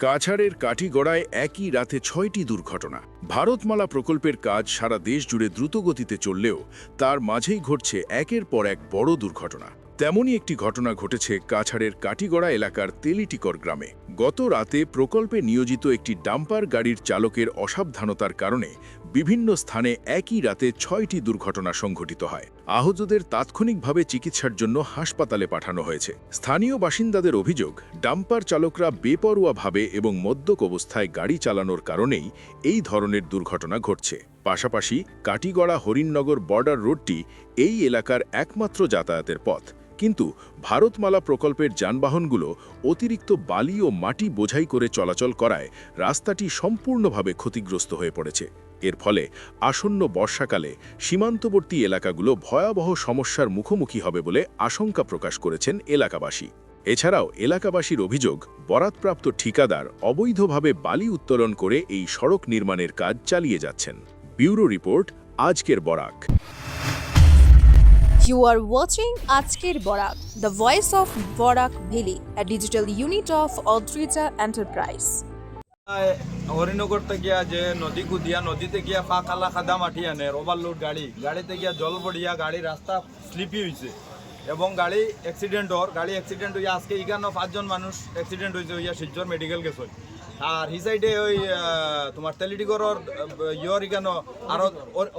কাছাড়ের কাঠিগড়ায় একই রাতে ছয়টি দুর্ঘটনা। ভারতমালা প্রকল্পের কাজ সারা দেশ জুড়ে দ্রুতগতিতে চললেও তার মাঝেই ঘটছে একের পর এক বড় দুর্ঘটনা। তেমনই একটি ঘটনা ঘটেছে কাছাড়ের কাটিগড়া এলাকার তেলিটিকর গ্রামে। গত রাতে প্রকল্পে নিয়োজিত একটি ডাম্পার গাড়ির চালকের অসাবধানতার কারণে বিভিন্ন স্থানে একই রাতে ছয়টি দুর্ঘটনা সংঘটিত হয়। আহতদের তাৎক্ষণিকভাবে চিকিৎসার জন্য হাসপাতালে পাঠানো হয়েছে। স্থানীয় বাসিন্দাদের অভিযোগ, ডাম্পার চালকরা বেপরোয়াভাবে এবং মদ্যক অবস্থায় গাড়ি চালানোর কারণেই এই ধরনের দুর্ঘটনা ঘটছে। পাশাপাশি কাটিগড়া হরিণনগর বর্ডার রোডটি এই এলাকার একমাত্র যাতায়াতের পথ। কিন্তু ভারতমালা প্রকল্পের যানবাহনগুলো অতিরিক্ত বালি ও মাটি বোঝাই করে চলাচল করায় রাস্তাটি সম্পূর্ণভাবে ক্ষতিগ্রস্ত হয়ে পড়েছে। এর ফলে আসন্ন বর্ষাকালে সীমান্তবর্তী এলাকাগুলো ভয়াবহ সমস্যার মুখোমুখি হবে বলে আশঙ্কা প্রকাশ করেছেন এলাকাবাসী। এছাড়াও এলাকাবাসীর অভিযোগ, বরাতপ্রাপ্ত ঠিকাদার অবৈধভাবে বালি উত্তোলন করে এই সড়ক নির্মাণের কাজ চালিয়ে যাচ্ছেন। ব্যুরো রিপোর্ট আজকের বরাক। You আর ওয়াচিং আজকের Borak, the voice of Borak Valley, a digital unit of Odrija enterprise Harinagar গিয়া যে নদী কুদিয়া নদীতে গিয়া পা কালা খাদা মাটি আনে ওভারলোড গাড়ি। গাড়িতে গিয়া জল পড়িয়া গাড়ি রাস্তা স্লিপি হয়েছে এবং গাড়ি অ্যাক্সিডেন্ট হর গাড়ি অ্যাক্সিডেন্ট হইয়া আজকে ইগানো পাঁচজন মানুষ অ্যাক্সিডেন্ট হয়েছে হইয়া শিলচর মেডিকেল গেছে আর হি সাইডে ওই তোমার তেলিডিগরর ইয়র ইগানো আরও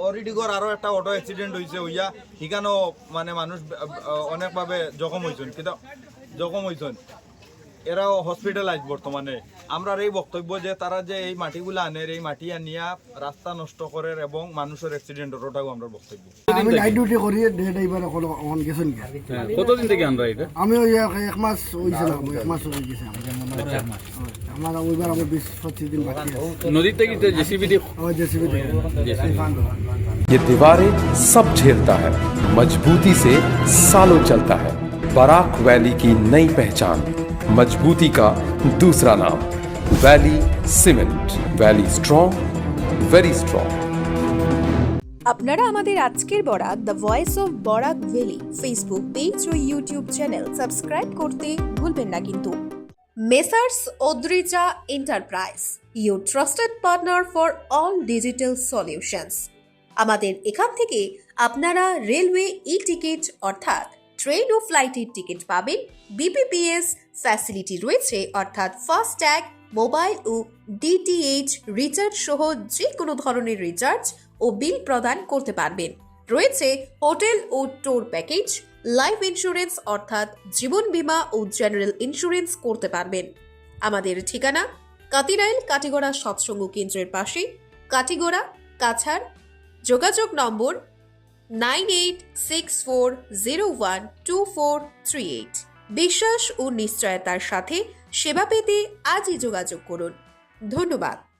অরিডিগর আরও একটা অটো অ্যাক্সিডেন্ট হয়েছে ওইয়া। ইখানো মানে মানুষ অনেকভাবে জখম হয়েছেন কিন্তু জখম হয়েছেন এরাও হসপিটালাইজ বর্তমানে আমরা এই বক্তব্য যে তারা যে এই মাটিগুলো আনে এই মাটি আনিয়া রাস্তা নষ্ট করে এবং মানুষের অ্যাক্সিডেন্ট ওটাও আমরা বক্তব্য আমি নাইট ডিউটি করি ডে ড্রাইভার এখন অন গেছেন কি হ্যাঁ, কতদিন থেকে আমরা এটা আমি ওই এক এক মাস হয়েছিলাম এক মাস হয়ে গেছে আমার। আমার ওইবার আমার বিশ পঁচিশ দিন বাকি আছে নদীর থেকে জেসিবি দিয়ে আমার জেসিবি ये दीवारें सब झेलता है मजबूती से सालों चलता है बराक वैली की नई पहचान मजबूती का दूसरा नाम Valley Cement Valley strong very strong আপনারা আমাদের আজকের Barak the voice of Barak valley Facebook page O YouTube channel subscribe করতে ভুলবেন না কিন্তু Messrs Odrija enterprise your trusted partner for all digital solutions আমাদের এখান থেকে আপনারা রেলওয়ে ই টিকিট অর্থাৎ ট্রেন ও ফ্লাইটের টিকিট পাবেন। বিপিপিএস ফ্যাসিলিটি রয়েছে, অর্থাৎ ফাস্ট্যাগ মোবাইল ও ডিটিএইচ রিচার্জ সহ যে কোনো ধরনের রিচার্জ ও বিল প্রদান করতে পারবেন। রয়েছে হোটেল ও ট্যুর প্যাকেজ লাইফ ইন্স্যুরেন্স অর্থাৎ জীবন বীমা ও জেনারেল ইন্স্যুরেন্স করতে পারবেন। আমাদের ঠিকানা কাতিরাইল কাটিগড়া সৎসঙ্গ কেন্দ্রের পাশে। কাটিগড়া কাছাড়। যোগাযোগ number nine eight six four zero one two four three eight. বিশ্বাস ও নিশ্চয়তার সাথে সেবা পেতে আজই যোগাযোগ করুন। ধন্যবাদ।